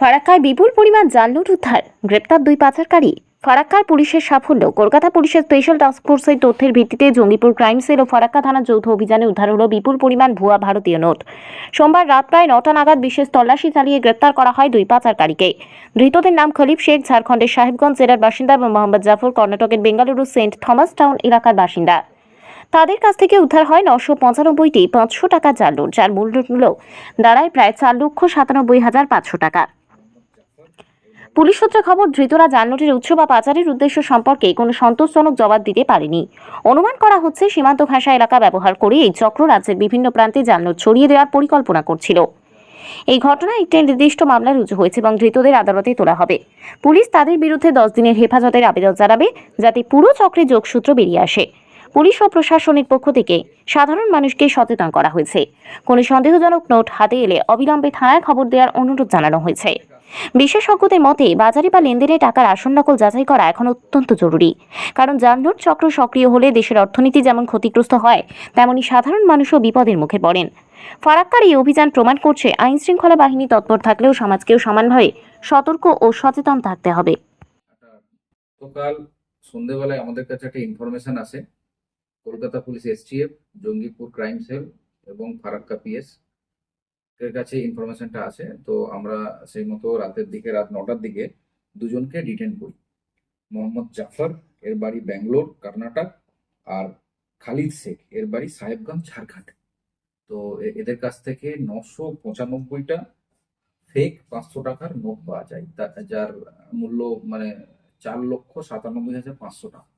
ফারাক্কায় বিপুল পরিমাণ জালনোট উদ্ধার। গ্রেপ্তার দুই পাচারকারী। ফারাক্কার পুলিশের সাফল্য। কলকাতা পুলিশের স্পেশাল টাস্ক ফোর্সের তথ্যের ভিত্তিতে জঙ্গিপুর ক্রাইম সেল ও ফারাক্কা থানার যৌথ অভিযানে উদ্ধার হলো বিপুল পরিমাণ ভুয়া ভারতীয় নোট। সোমবার রাত প্রায় নটা নাগাদ বিশেষ তল্লাশি চালিয়ে গ্রেপ্তার করা হয় দুই পাচারকারীকে। ধৃতদের নাম খলিফ শেখ, ঝাড়খণ্ডের সাহেবগঞ্জ জেলার বাসিন্দা এবং মোহাম্মদ জাফর, কর্ণাটকের বেঙ্গালুরু সেন্ট থমাস টাউন এলাকার বাসিন্দা। তাদের কাছ থেকে উদ্ধার হয় নশো পঁচানব্বইটি পাঁচশো টাকা জাল নোট যার মূল্য দাঁড়ায় প্রায় চার লক্ষ সাতানব্বই হাজার পাঁচশো টাকা। পুলিশ সূত্রে খবর, ধৃতরা জালনোটের উৎস বা পাচারের উদ্দেশ্য সম্পর্কে কোনো সন্তোষজনক জবাব দিতে পারেনি। অনুমান করা হচ্ছে, সীমান্ত ভাষা এলাকা ব্যবহার করে এই চক্র রাজ্যের বিভিন্ন প্রান্তে জালনোট ছড়িয়ে দেওয়ার পরিকল্পনা করছিল। এই ঘটনায় একটি নির্দিষ্ট মামলা রুজু হয়েছে এবং ধৃতদের আদালতে তোলা হবে। পুলিশ তাদের বিরুদ্ধে দশ দিনের হেফাজতের আবেদন জানাবে, যাতে পুরো চক্রে যোগসূত্র বেরিয়ে আসে। পুলিশ ও প্রশাসনের পক্ষ থেকে সাধারণ মানুষকে সচেতন করা হয়েছে। কোনো সন্দেহজনক নোট হাতে এলে অবিলম্বে থানায় খবর দেওয়ার অনুরোধ জানানো হয়েছে। বিশেষজ্ঞদের মতে, বাজারে বা লেনদেনে টাকার আসন নকল যাচাই করা এখন অত্যন্ত জরুরি। কারণ যানজট চক্র সক্রিয় হলে দেশের অর্থনীতি যেমন ক্ষতিগ্রস্ত হয়, তেমনি সাধারণ মানুষও বিপদের মুখে পড়েন। ফারাক্কার এই অভিযান প্রমাণ করছে আইন শৃঙ্খলা বাহিনী তৎপর থাকলেও সমাজকেও সমানভাবে সতর্ক ও সচেতন থাকতে হবে। গতকাল সন্ধেবেলায় আমাদের কাছে একটা ইনফরমেশন আসে। Kolkata police STF Jangipur crime cell এবং ফারাক্কা পিএস কাছে ইনফরমেশনটা আছে, তো আমরা সেই মতো রাতের দিকে, রাত নটার দিকে দুজনকে ডিটেন করি। মোহাম্মদ জাফর, এর বাড়ি ব্যাঙ্গালোর, কর্ণাটক, আর খালিদ শেখ, এর বাড়ি সাহেবগঞ্জ, ঝাড়খণ্ড। তো এদের কাছ থেকে নশো পঁচানব্বইটা ফেক পাঁচশো টাকার নোট পাওয়া যায়। যার মূল্য মানে চার লক্ষ সাতানব্বই হাজার পাঁচশো টাকা।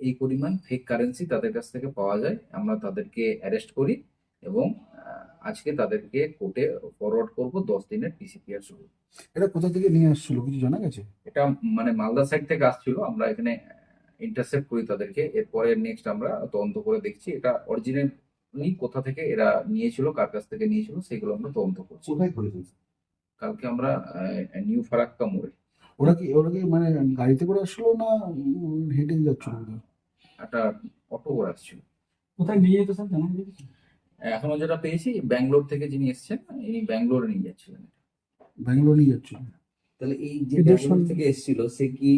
এই পরিমাণ ফেক কারেন্সি তাদের কাছ থেকে পাওয়া যায়। আমরা তাদেরকে অ্যারেস্ট করি এবং আজকে তাদেরকে কোর্টে ফরওয়ার্ড করব দশ দিনের পিসিপিআর শুরু এটা কোথা থেকে নিয়ে আসছিল কিছু জানা গেছে? এটা মানে মালদা সাইড থেকে আসছিল আমরা এখানে ইন্টারসেপ্ট করি তাদেরকে এরপরে নেক্সট আমরা তদন্ত করে দেখছি এটা অরিজিনালি কোথা থেকে এরা নিয়েছিল কার কাছ থেকে নিয়েছিল সেগুলো আমরা তদন্ত করছি। কোথায় করেছে কালকে আমরা নিউ ফারাক্কা মোড়ে। ওরা কি ওরা কি মানে গাড়িতে করে আসলো না হেঁটে যাচ্ছিল? একটা অটো করে আসছিল। কোথায় নিয়ে যেতে স্যার? এখনও যেটা পেয়েছি ব্যাঙ্গালোর থেকে যিনি এসেছেন ইনি ব্যাঙ্গালোরে নিয়ে যাচ্ছিলেন ব্যাঙ্গালোর নিয়ে যাচ্ছিল। তাহলে এই যে সঙ্গে- থেকে এসেছিল সে কি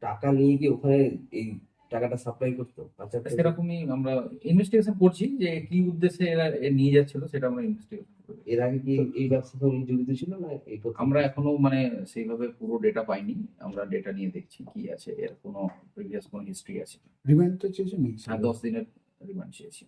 টাকা নিয়ে কি ওখানে এই টাকাটা সাপ্লাই করতো? করতো? সেরকমই আমরা ইনভেস্টিগেশন করছি যে কি উদ্দেশ্যে এরা এ নিয়ে যাচ্ছিল সেটা আমরা ইনভেস্টিগেশন করি। এর আগে কি এই ব্যবসার সঙ্গে জড়িত ছিল না? এই আমরা এখনও মানে সেইভাবে পুরো ডেটা পাইনি। আমরা ডেটা নিয়ে দেখছি কি আছে এর কোনো প্রিভিয়াস কোনো হিস্ট্রি আছে রিমান্ড তো চেয়েছে নেই দশ দিনের রিমান্ড চেয়েছি।